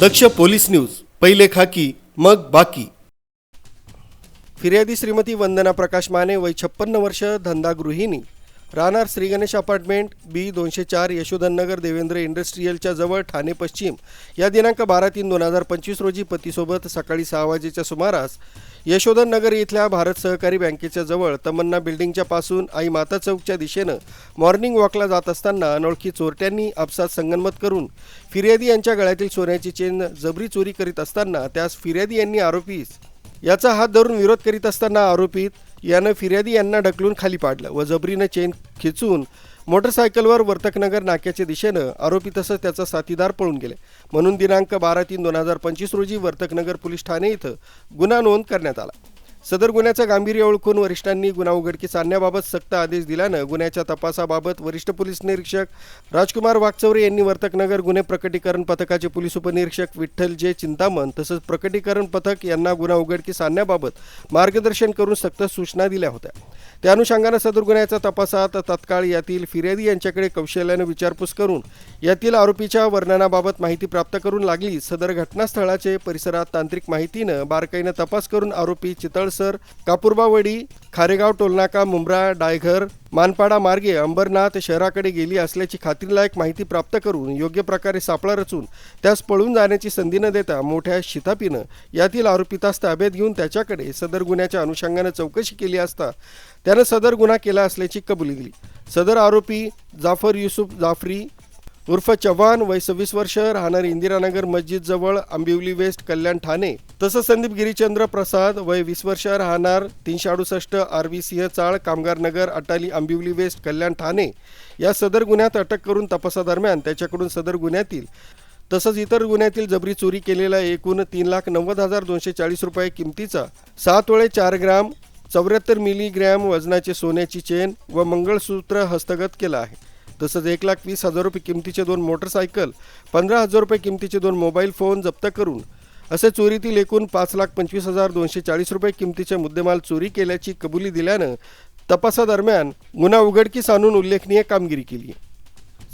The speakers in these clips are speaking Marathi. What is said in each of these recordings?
दक्ष पोलीस न्यूज पहिले खाकी मग बाकी. फिर्यादी श्रीमती वंदना प्रकाश माने वय छप्पन्न वर्ष धंदा गृहिणी राहणार श्रीगणेश अपार्टमेंट बी दोनशे चार यशोधन नगर देवेंद्र इंडस्ट्रीयलच्या जवळ ठाणे पश्चिम. या दिनांक बारा तीन दोन हजार पंचवीस रोजी पतीसोबत सकाळी सहा वाजेच्या सुमारास यशोधन नगर इथल्या भारत सहकारी बँकेच्या जवळ तमन्ना बिल्डिंगच्या पासून आई माता चौकच्या दिशेनं मॉर्निंग वॉकला जात असताना अनोळखी चोरट्यांनी आपसात संगनमत करून फिर्यादी यांच्या गळ्यातील सोन्याची चेन जबरी चोरी करीत असताना त्यास फिर्यादी यांनी आरोपीस याचा हात धरून विरोध करीत असताना आरोपीत यानं फिर्यादी यांना ढकलून खाली पाडलं. व जबरीनं चेन खेचून मोटरसायकलवर वर्तकनगर नाक्याच्या दिशेनं आरोपी तसंच त्याचा साथीदार पळून गेले. म्हणून दिनांक बारा तीन दोन हजार पंचवीस रोजी वर्तकनगर पोलीस ठाणे इथं गुन्हा नोंद करण्यात आला. सदर गुन्ह्याचं गांभीर्य ओळखून वरिष्ठांनी गुन्हा उघडकीस आणण्याबाबत सक्त आदेश दिल्यानं गुन्ह्याच्या तपासाबाबत वरिष्ठ पोलीस निरीक्षक राजकुमार वागचौरे यांनी वर्तकनगर गुन्हे प्रकटीकरण पथकाचे पोलीस उपनिरीक्षक विठ्ठल जे चिंतामण तसंच प्रकटीकरण पथक यांना गुन्हा उघडकीस आणण्याबाबत मार्गदर्शन करून सक्त सूचना दिल्या होत्या. त्या अनुषंगानं सदर गुन्ह्याचा तपासात तत्काळ यातील फिर्यादी यांच्याकडे कौशल्यानं विचारपूस करून यातील आरोपीच्या वर्णनाबाबत माहिती प्राप्त करून लागली. सदर घटनास्थळाचे परिसरात तांत्रिक माहितीनं बारकाईनं तपास करून आरोपी चितळ चितळसर कापूरबावडी खारेगाव टोलनाका मुंब्रा डायघर मानपाडा मार्गे अंबरनाथ शहराकडे गेली असल्याची खात्रीलायक माहिती प्राप्त करून योग्य प्रकारे सापळा रचून त्यास पळून जाण्याची संधी न देता मोठ्या शितापीनं यातील आरोपितास ताब्यात घेऊन त्याच्याकडे सदर गुन्ह्याच्या अनुषंगानं चौकशी केली असता त्यानं सदर गुन्हा केला असल्याची कबुली दिली. सदर आरोपी जाफर युसुफ जाफरी उर्फ चव्हाण वय सव्वीस वर्ष राहणार इंदिरानगर मस्जिद जवळ आंबिवली वेस्ट कल्याण ठाणे. तसंच संदीप गिरीचंद्र प्रसाद वय वीस वर्ष राहणार तीनशे अडुसष्ट आर व्ही सिंह चाळ कामगार नगर अटाली आंबिवली वेस्ट कल्याण ठाणे. या सदर गुन्ह्यात अटक करून तपासादरम्यान त्याच्याकडून सदर गुन्ह्यातील तसंच इतर गुन्ह्यातील जबरी चोरी केलेला एकूण तीन लाख नव्वद हजार दोनशे चाळीस रुपये किमतीचा सात वेळे चार ग्राम चौऱ्याहत्तर मिलीग्रॅम वजनाचे सोन्याची चेन व मंगळसूत्र हस्तगत केलं आहे. तसंच एक लाख वीस हजार रुपये किमतीचे दोन मोटरसायकल पंधरा हजार रुपये किमतीचे दोन मोबाईल फोन जप्त करून असे चोरीतील एकूण पाच लाख पंचवीस हजार दोनशे चाळीस रुपये किमतीचे मुद्देमाल चोरी केल्याची कबुली दिल्यानं तपासादरम्यान गुन्हा उघडकीस आणून उल्लेखनीय कामगिरी केली.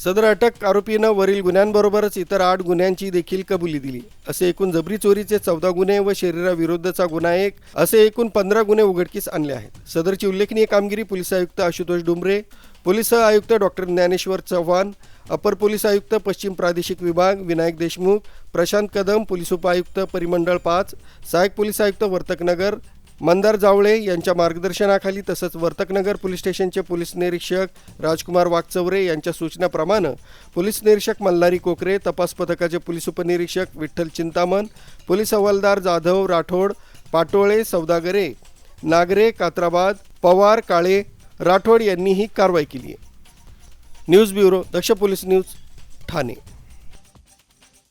सदर अटक आरोपीनं वरील गुन्ह्यांबरोबरच इतर आठ गुन्ह्यांची देखील कबुली दिली. असे एकूण जबरी चोरीचे चौदा गुन्हे व शरीराविरुद्धचा गुन्हा एक असे एकूण पंधरा गुन्हे उघडकीस आणले आहेत. सदरची उल्लेखनीय कामगिरी पोलीस आयुक्त आशुतोष डुमरे पोलीस आयुक्त डॉक्टर ज्ञानेश्वर चव्हाण अपर पोलीस आयुक्त पश्चिम प्रादेशिक विभाग विनायक देशमुख प्रशांत कदम पोलीस उपायुक्त परिमंडळ पाच सहाय्यक पोलीस आयुक्त वर्तकनगर मंदार जावळे यांच्या मार्गदर्शनाखाली तसंच वर्तकनगर पोलीस स्टेशनचे पोलीस निरीक्षक राजकुमार वागचौरे यांच्या सूचनाप्रमाणे पोलीस निरीक्षक मल्हारी कोकरे तपास पथकाचे पोलीस उपनिरीक्षक विठ्ठल चिंतामण पोलीस हवालदार जाधव राठोड पाटोळे सौदागरे नागरे कात्राबाद पवार काळे राठोड यांनी ही कारवाई केली आहे. News bureau Daksh police news Thane.